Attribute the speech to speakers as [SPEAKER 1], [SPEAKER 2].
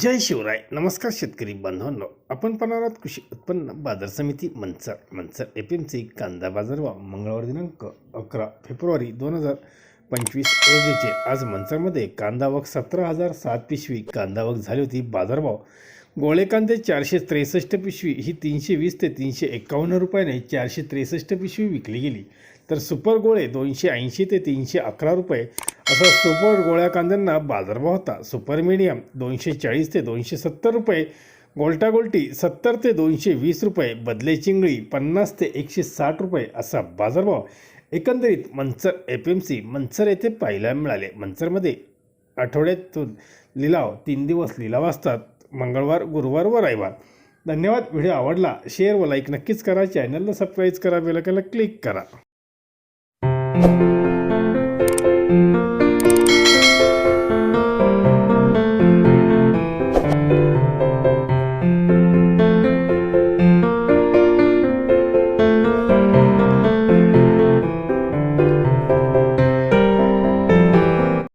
[SPEAKER 1] जय शिवराय. नमस्कार शेतकरी बांधवांनो. आपण पाहणार आहोत कृषी उत्पन्न बाजार समिती Manchar Manchar F M C कांदा बाजारभाव मंगळवार दिनांक अकरा फेब्रुवारी दोन हजार पंचवीस रोजीचे. आज मंचरमध्ये कांदा वक सतरा हजार सात पिशवी कांदा वक झाली होती. बाजारभाव गोळे कांदे चारशे त्रेसष्ट पिशवी ही तीनशे वीस ते तीनशे एकावन्न रुपयाने चारशे त्रेसष्ट पिशवी विकली गेली. तर सुपर गोळे दोनशे ऐंशी ते तीनशे अकरा रुपये असं सुपर गोळ्या कांद्यांना बाजारभाव होता. सुपर मीडियम दोनशे चाळीस ते दोनशे सत्तर रुपये गोल्टा गोल्टी सत्तर ते दोनशे वीस रुपये बदले चिंगळी पन्नास ते एकशे साठ रुपये असा बाजारभाव. एकंदरीत Manchar F M C Manchar येथे पाहायला मिळाले. मंचरमध्ये आठवड्यातून लिलाव तीन दिवस लिलाव असतात. मंगळवार गुरुवार व रविवार. धन्यवाद. व्हिडिओ आवडला शेअर व लाईक नक्कीच करा. चॅनलला सबस्क्राईब करा. बेलकनला क्लिक करा.